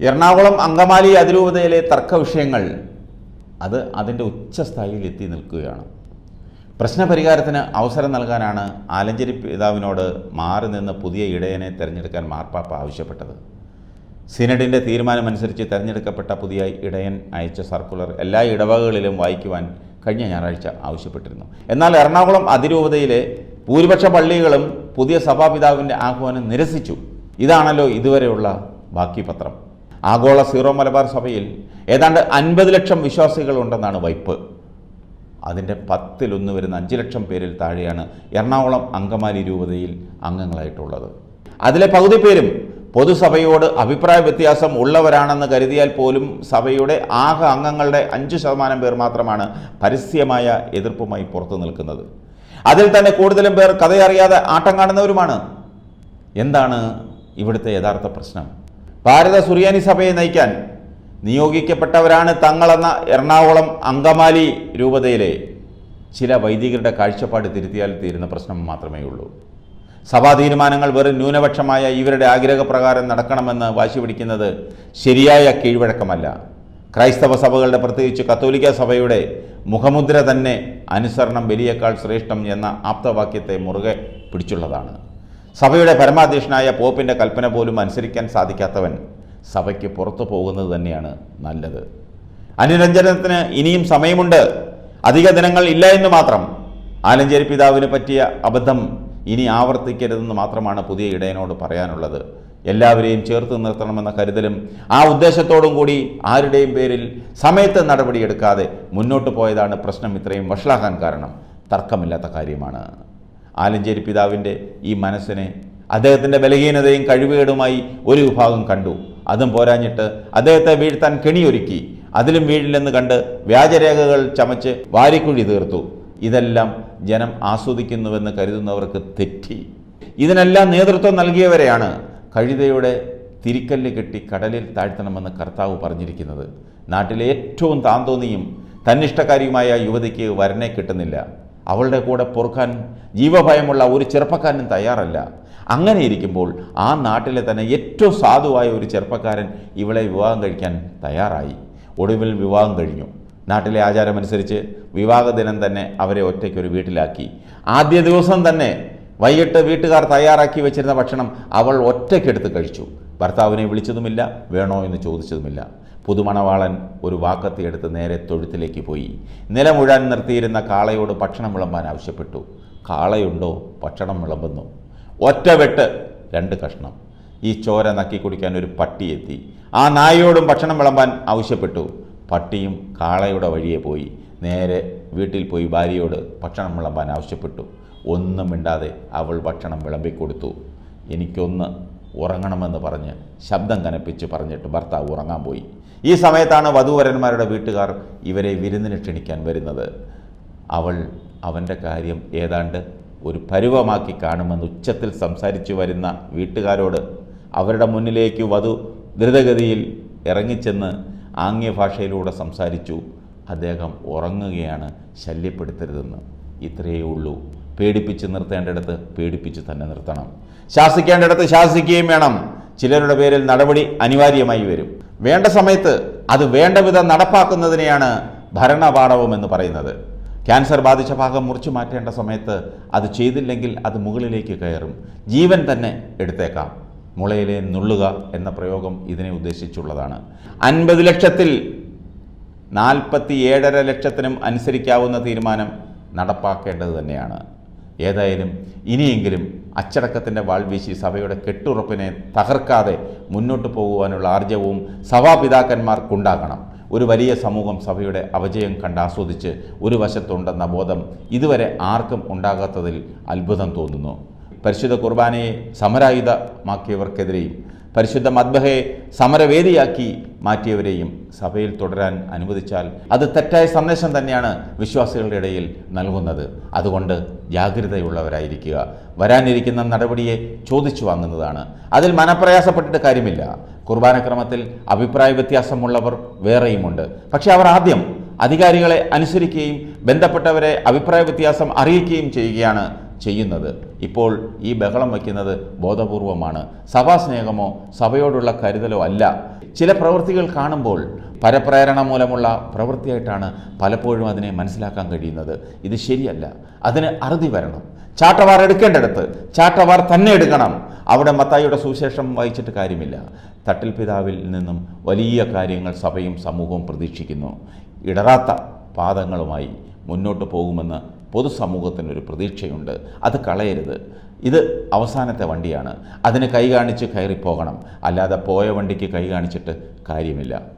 എറണാകുളം അങ്കമാലി അതിരൂപതയിലെ തർക്ക വിഷയങ്ങൾ അത് അതിന്റെ ഉച്ചസ്ഥായിയിൽ എത്തി നിൽക്കുകയാണ്. പ്രശ്നപരിഹാരത്തിന് അവസരം നൽകാനാണ് ആലഞ്ചേരി പിതാവിനോട് മാറി നിന്ന് പുതിയ ഇടയനെ തിരഞ്ഞെടുക്കാൻ മാർപ്പാപ്പ ആവശ്യപ്പെട്ടത്. സിനഡിന്റെ തീരുമാനമനുസരിച്ച് തിരഞ്ഞെടുക്കപ്പെട്ട പുതിയ ഇടയൻ അയച്ച സർക്കുലർ എല്ലാ ഇടവകകളിലും വായിക്കുവാൻ കഴിഞ്ഞ ഞായറാഴ്ച ആവശ്യപ്പെട്ടിരുന്നു. എന്നാൽ എറണാകുളം അതിരൂപതയിലെ ഭൂരിപക്ഷ പള്ളികളും പുതിയ സഭാപിതാവിന്റെ ആഹ്വാനം നിരസിച്ചു. ഇതാണല്ലോ ഇതുവരെയുള്ള ബാക്കി പത്രം ആഗോള സീറോ മലബാർ സഭയിൽ ഏതാണ്ട് അൻപത് ലക്ഷം വിശ്വാസികളുണ്ടെന്നാണ് വൈപ്പ്. അതിന്റെ പത്തിലൊന്ന് വരുന്ന അഞ്ച് ലക്ഷം പേരിൽ താഴെയാണ് എറണാകുളം അങ്കമാലി രൂപതയിൽ അംഗങ്ങളായിട്ടുള്ളത്. അതിലെ പകുതി പേരും പൊതുസഭയോട് അഭിപ്രായ വ്യത്യാസം ഉള്ളവരാണെന്ന് കരുതിയാൽ പോലും സഭയുടെ ആകെ അംഗങ്ങളുടെ അഞ്ച് ശതമാനം പേർ മാത്രമാണ് പരസ്യമായ എതിർപ്പുമായി പുറത്തു നിൽക്കുന്നത്. അതിൽ തന്നെ കൂടുതലും പേർ കഥയറിയാതെ ആട്ടം കാണുന്നവരുമാണ്. എന്താണ് ഇവിടുത്തെ യഥാർത്ഥ പ്രശ്നം? ഭാരത സുറിയാനി സഭയെ നയിക്കാൻ നിയോഗിക്കപ്പെട്ടവരാണ് തങ്ങളെന്ന എറണാകുളം അങ്കമാലി രൂപതയിലെ. ചില വൈദികരുടെ കാഴ്ചപ്പാട് തിരുത്തിയാൽ തീരുന്ന പ്രശ്നം മാത്രമേ ഉള്ളൂ. സഭാ തീരുമാനങ്ങൾ വെറും ന്യൂനപക്ഷമായ ഇവരുടെ ആഗ്രഹപ്രകാരം നടക്കണമെന്ന് വാശി പിടിക്കുന്നത് ശരിയായ കീഴ്വഴക്കമല്ല. ക്രൈസ്തവ സഭകളുടെ പ്രത്യേകിച്ച് കത്തോലിക്ക സഭയുടെ മുഖമുദ്ര തന്നെ അനുസരണം ബലിയേക്കാൾ ശ്രേഷ്ഠം എന്ന ആപ്തവാക്യത്തെ മുറുകെ പിടിച്ചുള്ളതാണ്. സഭയുടെ പരമാധ്യക്ഷനായ പോപ്പിന്റെ കൽപ്പന പോലും അനുസരിക്കാൻ സാധിക്കാത്തവൻ സഭയ്ക്ക് പുറത്തു പോകുന്നത് തന്നെയാണ് നല്ലത്. അനുരഞ്ജനത്തിന് ഇനിയും സമയമുണ്ട്. അധിക ദിനങ്ങൾ ഇല്ല എന്ന് മാത്രം. ആലഞ്ചേരി പിതാവിന് പറ്റിയ അബദ്ധം ഇനി ആവർത്തിക്കരുതെന്ന് മാത്രമാണ് പുതിയ ഇടയനോട് പറയാനുള്ളത്. എല്ലാവരെയും ചേർത്ത് നിർത്തണമെന്ന കരുതലും ആ ഉദ്ദേശത്തോടും കൂടി ആരുടെയും പേരിൽ സമയത്ത് നടപടിയെടുക്കാതെ മുന്നോട്ട് പോയതാണ് പ്രശ്നം. ഇത്രയും വഷളാകാൻ കാരണം തർക്കമില്ലാത്ത കാര്യമാണ്. ആലഞ്ചേരി പിതാവിന്റെ ഈ മനസ്സിനെ അദ്ദേഹത്തിന്റെ ബലഹീനതയും കഴിവുകേടുമായി ഒരു വിഭാഗം കണ്ടു. അതും പോരാഞ്ഞിട്ട് അദ്ദേഹത്തെ വീഴ്ത്താൻ കെണിയൊരുക്കി. അതിലും വീഴില്ലെന്ന് കണ്ട് വ്യാജരേഖകൾ ചമച്ച് വാരിക്കുഴി തീർത്തു. ഇതെല്ലാം ജനം ആസ്വദിക്കുന്നുവെന്ന് കരുതുന്നവർക്ക് തെറ്റി. ഇതിനെല്ലാം നേതൃത്വം നൽകിയവരെയാണ് കഴുതയുടെ തിരിക്കല്ല് കെട്ടി കടലിൽ താഴ്ത്തണമെന്ന് കർത്താവ് പറഞ്ഞിരിക്കുന്നത്. നാട്ടിലെ ഏറ്റവും താന്തോന്നിയും തന്നിഷ്ടക്കാരിയുമായ യുവതിക്ക് വരനെ കിട്ടുന്നില്ല. അവളുടെ കൂടെ പൊറുക്കാൻ ജീവഭയമുള്ള ഒരു ചെറുപ്പക്കാരനും തയ്യാറല്ല. അങ്ങനെ ഇരിക്കുമ്പോൾ ആ നാട്ടിലെ തന്നെ ഏറ്റവും സാധുവായ ഒരു ചെറുപ്പക്കാരൻ ഇവളെ വിവാഹം കഴിക്കാൻ തയ്യാറായി. ഒടുവിൽ വിവാഹം കഴിഞ്ഞു. നാട്ടിലെ ആചാരമനുസരിച്ച് വിവാഹ ദിനം തന്നെ അവരെ ഒറ്റയ്ക്കൊരു വീട്ടിലാക്കി. ആദ്യ ദിവസം തന്നെ വൈകിട്ട് വീട്ടുകാർ തയ്യാറാക്കി വെച്ചിരുന്ന ഭക്ഷണം അവൾ ഒറ്റയ്ക്കെടുത്ത് കഴിച്ചു. ഭർത്താവിനെ വിളിച്ചതുമില്ല വേണോ എന്ന് ചോദിച്ചതുമില്ല. പുതുമണവാളൻ ഒരു വാക്കത്തി എടുത്ത് നേരെ തൊഴുത്തിലേക്ക് പോയി. നിലമുഴാൻ നിർത്തിയിരുന്ന കാളയോട് ഭക്ഷണം വിളമ്പാൻ ആവശ്യപ്പെട്ടു. കാളയുണ്ടോ? ഭക്ഷണം വിളമ്പുന്നു. ഒറ്റ വെട്ട് രണ്ട് കഷ്ണം. ഈ ചോര നക്കി കുടിക്കാൻ ഒരു പട്ടി എത്തി. ആ നായയോടും ഭക്ഷണം വിളമ്പാൻ ആവശ്യപ്പെട്ടു. പട്ടിയും കാളയുടെ വഴിയെ പോയി. നേരെ വീട്ടിൽ പോയി ഭാര്യയോട് ഭക്ഷണം വിളമ്പാൻ ആവശ്യപ്പെട്ടു. ഒന്നും മിണ്ടാതെ അവൾ ഭക്ഷണം വിളമ്പിക്കൊടുത്തു. എനിക്കൊന്ന് ഉറങ്ങണമെന്ന് പറഞ്ഞ് ശബ്ദം കനപ്പിച്ച് പറഞ്ഞിട്ട് ഭർത്താവ് ഉറങ്ങാൻ പോയി. ഈ സമയത്താണ് വധുവരന്മാരുടെ വീട്ടുകാർ ഇവരെ വിരുന്നിന് ക്ഷണിക്കാൻ വരുന്നത്. അവൾ അവന്റെ കാര്യം ഏതാണ്ട് ഒരു പരുവമാക്കി കാണുമെന്ന് ഉച്ചത്തിൽ സംസാരിച്ചു വരുന്ന വീട്ടുകാരോട് അവരുടെ മുന്നിലേക്ക് വധു ദ്രുതഗതിയിൽ ഇറങ്ങിച്ചെന്ന് ആംഗ്യഭാഷയിലൂടെ സംസാരിച്ചു. അദ്ദേഹം ഉറങ്ങുകയാണ് ശല്യപ്പെടുത്തരുതെന്ന്. ഇത്രയേ ഉള്ളൂ. പേടിപ്പിച്ച് നിർത്തേണ്ടിടത്ത് പേടിപ്പിച്ച് തന്നെ നിർത്തണം. ശാസിക്കേണ്ടിടത്ത് ശാസിക്കുകയും വേണം. ചിലരുടെ പേരിൽ നടപടി അനിവാര്യമായി വരും. വേണ്ട സമയത്ത് അത് വേണ്ട വിധം നടപ്പാക്കുന്നതിനെയാണ് ഭരണപാഠവും എന്ന് പറയുന്നത്. ക്യാൻസർ ബാധിച്ച ഭാഗം മുറിച്ചു മാറ്റേണ്ട സമയത്ത് അത് ചെയ്തില്ലെങ്കിൽ അത് മുകളിലേക്ക് കയറും. ജീവൻ തന്നെ എടുത്തേക്കാം. മുളയിലെ നുള്ളുക എന്ന പ്രയോഗം ഇതിനെ ഉദ്ദേശിച്ചുള്ളതാണ്. അൻപത് ലക്ഷത്തിൽ നാൽപ്പത്തി ഏഴര ലക്ഷത്തിനും അനുസരിക്കാവുന്ന തീരുമാനം നടപ്പാക്കേണ്ടത് തന്നെയാണ്. ഏതായാലും ഇനിയെങ്കിലും അച്ചടക്കത്തിന്റെ വാൾവീശി സഭയുടെ കെട്ടുറപ്പിനെ തകർക്കാതെ മുന്നോട്ട് പോകുവാനുള്ള ആർജവും സഭാപിതാക്കന്മാർക്കുണ്ടാകണം. ഒരു വലിയ സമൂഹം സഭയുടെ അപജയം കണ്ടാസ്വദിച്ച് ഒരു വശത്തുണ്ടെന്ന ബോധം ഇതുവരെ ആർക്കും ഉണ്ടാകാത്തതിൽ അത്ഭുതം തോന്നുന്നു. പരിശുദ്ധ കുർബാനയെ സമരായുധമാക്കിയവർക്കെതിരെയും പരിശുദ്ധ മദ്ബഹയെ സമരവേദിയാക്കി മാറ്റിയവരെയും സഭയിൽ തുടരാൻ അനുവദിച്ചാൽ അത് തെറ്റായ സന്ദേശം തന്നെയാണ് വിശ്വാസികളുടെ ഇടയിൽ നൽകുന്നത്. അതുകൊണ്ട് ജാഗ്രതയുള്ളവരായിരിക്കുക. വരാനിരിക്കുന്ന നടപടിയെ ചോദിച്ചു വാങ്ങുന്നതാണ്. അതിൽ മനപ്രയാസപ്പെട്ടിട്ട് കാര്യമില്ല. കുർബാനക്രമത്തിൽ അഭിപ്രായ വ്യത്യാസമുള്ളവർ വേറെയുമുണ്ട്. പക്ഷേ അവർ ആദ്യം അധികാരികളെ അനുസരിക്കുകയും ബന്ധപ്പെട്ടവരെ അഭിപ്രായ വ്യത്യാസം അറിയിക്കുകയും ചെയ്യുകയാണ് ചെയ്യുന്നത്. ഇപ്പോൾ ഈ ബഹളം വയ്ക്കുന്നത് ബോധപൂർവമാണ്. സഭാസ്നേഹമോ സഭയോടുള്ള കരുതലോ അല്ല. ചില പ്രവൃത്തികൾ കാണുമ്പോൾ പരപ്രേരണ മൂലമുള്ള പ്രവൃത്തിയായിട്ടാണ് പലപ്പോഴും അതിനെ മനസ്സിലാക്കാൻ കഴിയുന്നത്. ഇത് ശരിയല്ല. അതിന് അറുതി വരണം. ചാട്ടവാർ എടുക്കേണ്ടടുത്ത്. ചാട്ടവാർ തന്നെ എടുക്കണം. അവിടെ മത്തായിയുടെ സുവിശേഷം വായിച്ചിട്ട് കാര്യമില്ല. തട്ടിൽ പിതാവിൽ നിന്നും വലിയ കാര്യങ്ങൾ സഭയും സമൂഹവും പ്രതീക്ഷിക്കുന്നു. ഇടറാത്ത പാദങ്ങളുമായി മുന്നോട്ട് പോകുമെന്ന് പൊതുസമൂഹത്തിനൊരു പ്രതീക്ഷയുണ്ട്. അത് കളയരുത്. ഇത് അവസാനത്തെ വണ്ടിയാണ്. അതിന് കൈ കാണിച്ച് കയറിപ്പോകണം. അല്ലാതെ പോയ വണ്ടിക്ക് കൈ കാണിച്ചിട്ട് കാര്യമില്ല.